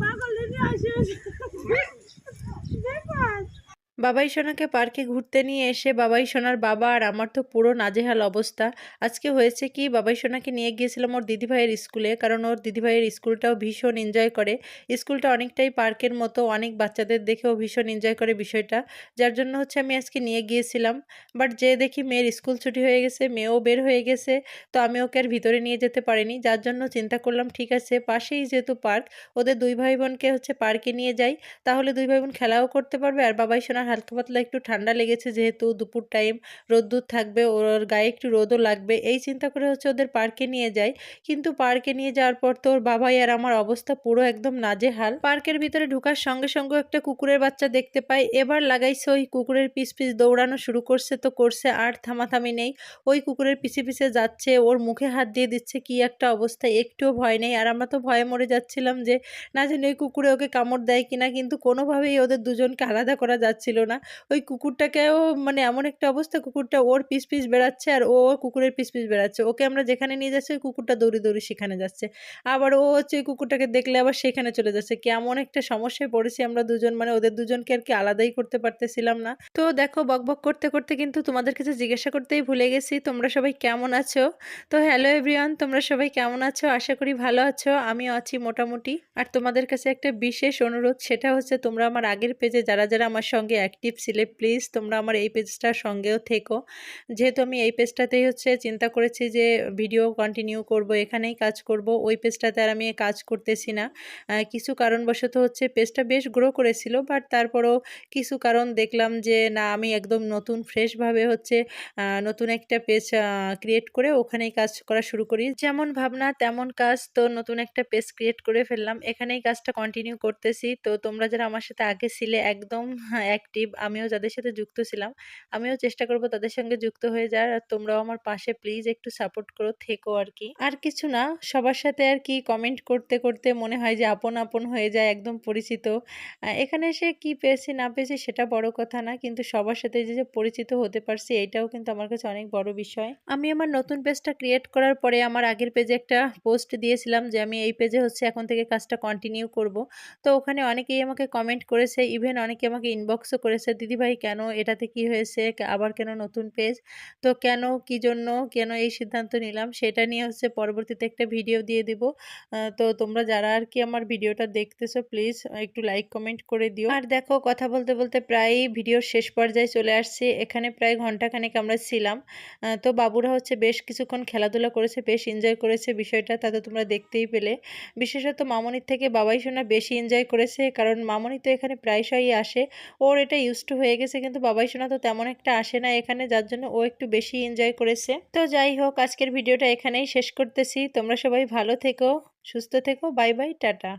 পাগল নিয়ে আসিস দেখো বাবাই সোনাকে পার্কে ঘুরতে নিয়ে এসে বাবাই সোনার বাবা আর আমার তো পুরো নাজেহাল অবস্থা। আজকে হয়েছে কি, বাবাই সোনাকে নিয়ে গিয়েছিলাম ওর দিদিভাইয়ের স্কুলে, কারণ ওর দিদিভাইয়ের স্কুলটাও ভীষণ এনজয় করে। স্কুলটা অনেকটাই পার্কের মতো, অনেক বাচ্চাদের দেখেও ভীষণ এনজয় করে বিষয়টা, যার জন্য হচ্ছে আমি আজকে নিয়ে গিয়েছিলাম। বাট যে দেখি মেয়ের স্কুল ছুটি হয়ে গেছে, মেয়েও বের হয়ে গেছে, তো আমি ওকে আর ভিতরে নিয়ে যেতে পারিনি, যার জন্য চিন্তা করলাম, ঠিক আছে, পাশেই যেহেতু পার্ক, ওদের দুই ভাই বোনকে হচ্ছে পার্কে নিয়ে যাই, তাহলে দুই ভাই বোন খেলাও করতে পারবে, আর বাবাই সোনার হালকা পাতলা একটু ঠান্ডা লেগেছে যেহেতু দুপুর টাইম রোদ্দুর থাকবে, ওর গায়ে একটু রোদও লাগবে, এই চিন্তা করে হচ্ছে ওদের পার্কে নিয়ে যাই। কিন্তু পার্কে নিয়ে যাওয়ার পর তো ওর বাবাই আর আমার অবস্থা পুরো একদম নাজেহাল। পার্কের ভিতরে ঢোকার সঙ্গে সঙ্গে একটা কুকুরের বাচ্চা দেখতে পাই। এবার লাগাইছে ওই কুকুরের পিস পিস দৌড়ানো শুরু করছে তো করছে, আর থামাথামি নেই। ওই কুকুরের পিছে পিছে যাচ্ছে, ওর মুখে হাত দিয়ে দিচ্ছে, কি একটা অবস্থা, একটুও ভয় নেই। আর আমরা তো ভয়ে মরে যাচ্ছিলাম যে, না জানি ওই কুকুরে ওকে কামড় দেয় কিনা, কিন্তু কোনোভাবেই ওদের দুজনকে আলাদা করা যাচ্ছিল না। ওই কুকুরটাকেও মানে এমন একটা অবস্থা, কুকুরটা ওর পিস পিস বেড়াচ্ছে আর ও কুকুরের পিস পিস বেড়াচ্ছে। ওকে আমরা যেখানে নিয়ে যাচ্ছি, ওই কুকুরটা দৌড়ি দৌড়ি সেখানে যাচ্ছে। আবার ও হচ্ছে ওই কুকুরটাকে দেখলে আবার সেখানে চলে যাচ্ছে। কেমন একটা সমস্যায় পড়েছি আমরা দুজন মানে ওদের দুজনকে আর কি আলাদাই করতে পারতেছিলাম না। তো দেখো বকবক করতে করতে কিন্তু তোমাদের কাছে জিজ্ঞাসা করতেই ভুলে গেছি, তোমরা সবাই কেমন আছো? তো হ্যালো এভরিওয়ান তোমরা সবাই কেমন আছো? আশা করি ভালো আছো, আমিও আছি মোটামুটি। আর তোমাদের কাছে একটা বিশেষ অনুরোধ, সেটা হচ্ছে তোমরা আমার আগের পেজে যারা যারা আমার সঙ্গে অ্যাক্টিভ ছিলে প্লিজ তোমরা আমার এই পেজটার সঙ্গেও থেকো। যেহেতু আমি এই পেজটাতেই হচ্ছে চিন্তা করেছি যে ভিডিও কন্টিনিউ করব, এখানেই কাজ করব, ওই পেজটাতে আর আমি কাজ করতেছি না। কিছু কারণবশত হচ্ছে পেজটা বেশ গ্রো করেছিল বাট তারপরও কিছু কারণ দেখলাম যে না, আমি একদম নতুন ফ্রেশভাবে হচ্ছে নতুন একটা পেজ ক্রিয়েট করে ওখানেই কাজ করা শুরু করি। যেমন ভাবনা, তেমন কাজ, তো নতুন একটা পেজ ক্রিয়েট করে ফেললাম। এখানেই কাজটা কন্টিনিউ করতেছি। তো তোমরা যারা আমার সাথে আগে ছিলে, একদম অ্যাক্টিভ আমিও যাদের সাথে যুক্ত ছিলাম, আমিও চেষ্টা করব তাদের সঙ্গে যুক্ত হয়ে যাওয়ার। আর তোমরাও আমার পাশে প্লিজ একটু সাপোর্ট করো, থেকো আর কি। আর কিছু না, সবার সাথে আর কি কমেন্ট করতে করতে মনে হয় যে আপন আপন হয়ে যায়, একদম পরিচিত। এখানে এসে কি পেয়েছি, না পেয়েছি সেটা বড় কথা না, কিন্তু সবার সাথে যে যে পরিচিত হতে পারছি, এটাও কিন্তু আমার কাছে অনেক বড় বিষয়। আমি আমার নতুন পেজটা ক্রিয়েট করার পরে আমার আগের পেজে একটা পোস্ট দিয়েছিলাম যে, আমি এই পেজে হচ্ছে এখন থেকে কাজটা কন্টিনিউ করব। তো ওখানে অনেকেই আমাকে কমেন্ট করেছে ইভেন অনেকে আমাকে ইনবক্সও করেছে, দিদিভাই, কেন? এটাতে কি হয়েছে? আবার কেন নতুন পেজ তো কেন, কি জন্য, কেন এই সিদ্ধান্ত নিলাম, সেটা নিয়ে হচ্ছে পরবর্তীতে একটা ভিডিও দিয়ে দিব। তো তোমরা যারা আর কি আমার ভিডিওটা দেখতেছো প্লিজ একটু লাইক কমেন্ট করে দিও। আর দেখো, কথা বলতে বলতে প্রায় ভিডিওর শেষ পর্যায়ে চলে আসছি। এখানে প্রায় ঘন্টাখানেক আমরা ছিলাম। তো বাবুরা হচ্ছে বেশ কিছুক্ষণ খেলাধুলা করেছে, বেশ এনজয় করেছে বিষয়টা তাতে তোমরা দেখতেই পেলে। বিশেষত মামনির থেকে বাবাই সোনা বেশি এনজয় করেছে, কারণ মামনি তো এখানে প্রায়শই আসে। ওর এটা ইউজ ইউজড হয়ে গেছে কিন্তু বাবাই সোনা তো তেমন একটা আসে না এখানে, যার জন্য ও একটু বেশি এনজয় করেছে। তো যাই হোক, আজকের ভিডিওটা এখানেই শেষ করতেছি। তোমরা সবাই ভালো থেকো, সুস্থ থেকো বাই বাই টাটা।